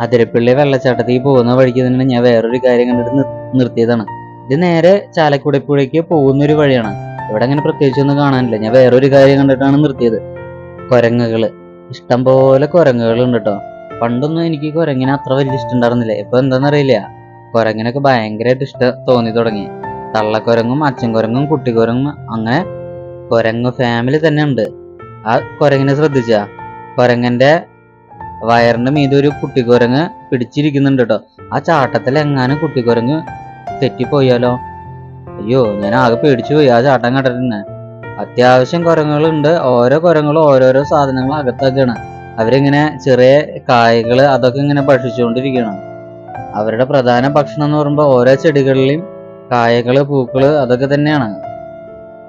അതിരപ്പള്ളി വെള്ളച്ചാട്ടത്തേക്ക് പോകുന്ന വഴിക്ക് തന്നെ ഞാൻ വേറൊരു കാര്യം കണ്ടിട്ട് നിർത്തിയതാണ്. ഇത് നേരെ ചാലക്കുടിപ്പുഴയ്ക്ക് പോകുന്ന ഒരു വഴിയാണ്. ഇവിടെ അങ്ങനെ പ്രത്യേകിച്ചൊന്നും കാണാനില്ല. ഞാൻ വേറൊരു കാര്യം കണ്ടിട്ടാണ് നിർത്തിയത്. കുരങ്ങുകൾ. ഇഷ്ടം പോലെ കുരങ്ങുകളുണ്ട് കേട്ടോ പണ്ടൊന്നും എനിക്ക് കുരങ്ങിനെ അത്ര വലിയ ഇഷ്ടം ഉണ്ടായിരുന്നില്ല. ഇപ്പൊ എന്താണെന്നറിയില്ല കുരങ്ങിനൊക്കെ ഭയങ്കരമായിട്ട് ഇഷ്ടം തോന്നി തുടങ്ങി. തള്ളക്കുരങ്ങും അച്ഛൻകുരങ്ങും കുട്ടിക്കുരങ്ങും അങ്ങനെ കുരങ്ങ് ഫാമിലി തന്നെ ഉണ്ട് ആ കുരങ്ങിനെ ശ്രദ്ധിച്ച. കുരങ്ങന്റെ വയറിന്റെ മീതെ ഒരു കുട്ടിക്കുരങ്ങ് പിടിച്ചിരിക്കുന്നുണ്ട് കേട്ടോ ആ ചാട്ടത്തിൽ എങ്ങാനും കുട്ടിക്കുരങ്ങ് തെറ്റിപ്പോയാലോ? അയ്യോ ഞാൻ ആകെ പേടിച്ചു പോയി. ആ ചാട്ടം കണ്ടിട്ട് അത്യാവശ്യം കുരങ്ങുകളുണ്ട്. ഓരോ കുരങ്ങളും ഓരോരോ സാധനങ്ങൾ അകത്താക്കാണ് അവരിങ്ങനെ ചെറിയ കായകൾ അതൊക്കെ ഇങ്ങനെ ഭക്ഷിച്ചുകൊണ്ടിരിക്കണം അവരുടെ പ്രധാന ഭക്ഷണം എന്ന് പറയുമ്പോൾ ഓരോ ചെടികളിലെയും കായകൾ പൂക്കൾ അതൊക്കെ തന്നെയാണ്.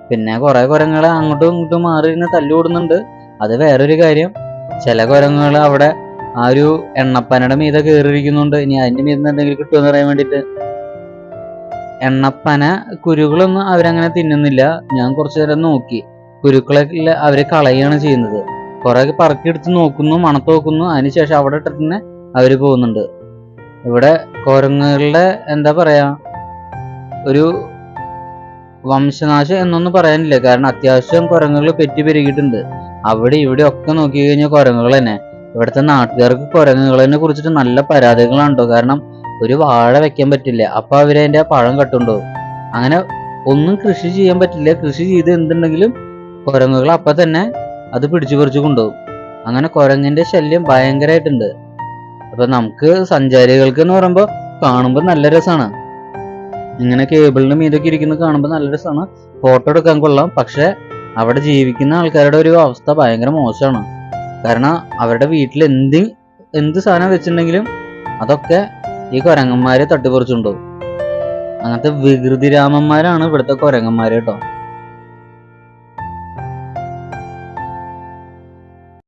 പിന്നെ കുറെ കുരങ്ങൾ അങ്ങോട്ടും ഇങ്ങോട്ടും മാറി ഇരുന്ന് തല്ലുകൂടുന്നുണ്ട് അത് വേറൊരു കാര്യം. ചില കുരങ്ങുകൾ അവിടെ ആ ഒരു എണ്ണപ്പനയുടെ മീത കയറിയിരിക്കുന്നുണ്ട് ഇനി അതിന്റെ മീതെ എന്തെങ്കിലും കിട്ടുമെന്ന് അറിയാൻ വേണ്ടിയിട്ട്. എണ്ണപ്പന കുരുക്കളൊന്നും അവരങ്ങനെ തിന്നുന്നില്ല. ഞാൻ കുറച്ചു നേരം നോക്കി. കുരുക്കളൊക്കെ അവരെ കളയാണ് ചെയ്യുന്നത്. കുറെ പറക്കിയെടുത്ത് നോക്കുന്നു മണത്ത് നോക്കുന്നു. അതിനുശേഷം അവിടെ ഇട്ടിട്ട് തന്നെ അവർ പോകുന്നുണ്ട്. ഇവിടെ കുരങ്ങുകളുടെ എന്താ പറയാ ഒരു വംശനാശം എന്നൊന്നും പറയാനില്ല. കാരണം അത്യാവശ്യം കുരങ്ങുകൾ പെറ്റി പെരുകിയിട്ടുണ്ട്. അവിടെ ഇവിടെ ഒക്കെ നോക്കി കഴിഞ്ഞാൽ കുരങ്ങുകൾ തന്നെ. ഇവിടുത്തെ നാട്ടുകാർക്ക് കുരങ്ങുകളെ കുറിച്ചിട്ട് നല്ല പരാതികളാണ് കാരണം ഒരു വാഴ വെക്കാൻ പറ്റില്ല. അപ്പൊ അവരതിന്റെ പഴം കെട്ടുണ്ടോ? അങ്ങനെ ഒന്നും കൃഷി ചെയ്യാൻ പറ്റില്ല. കൃഷി ചെയ്ത് എന്തുണ്ടെങ്കിലും കുരങ്ങുകൾ അപ്പൊ തന്നെ അത് പിടിച്ചു പറിച്ചു കൊണ്ടുപോകും. അങ്ങനെ കുരങ്ങിന്റെ ശല്യം ഭയങ്കരമായിട്ടുണ്ട് അപ്പൊ നമുക്ക് സഞ്ചാരികൾക്ക് എന്ന് പറയുമ്പോൾ കാണുമ്പോൾ നല്ല രസമാണ് ഇങ്ങനെ കേബിളിന് മീതൊക്കെ ഇരിക്കുന്നത് കാണുമ്പോൾ നല്ല രസമാണ് ഫോട്ടോ എടുക്കാൻ കൊള്ളാം. പക്ഷെ അവിടെ ജീവിക്കുന്ന ആൾക്കാരുടെ ഒരു അവസ്ഥ ഭയങ്കര മോശമാണ്. കാരണം അവരുടെ വീട്ടിൽ എന്ത് എന്ത് സാധനം വെച്ചിട്ടുണ്ടെങ്കിലും അതൊക്കെ ഈ കുരങ്ങന്മാരെ തട്ടിപ്പറിച്ചുണ്ടോ അങ്ങനത്തെ വികൃതിരാമന്മാരാണ് ഇവിടുത്തെ കുരങ്ങന്മാര് കേട്ടോ.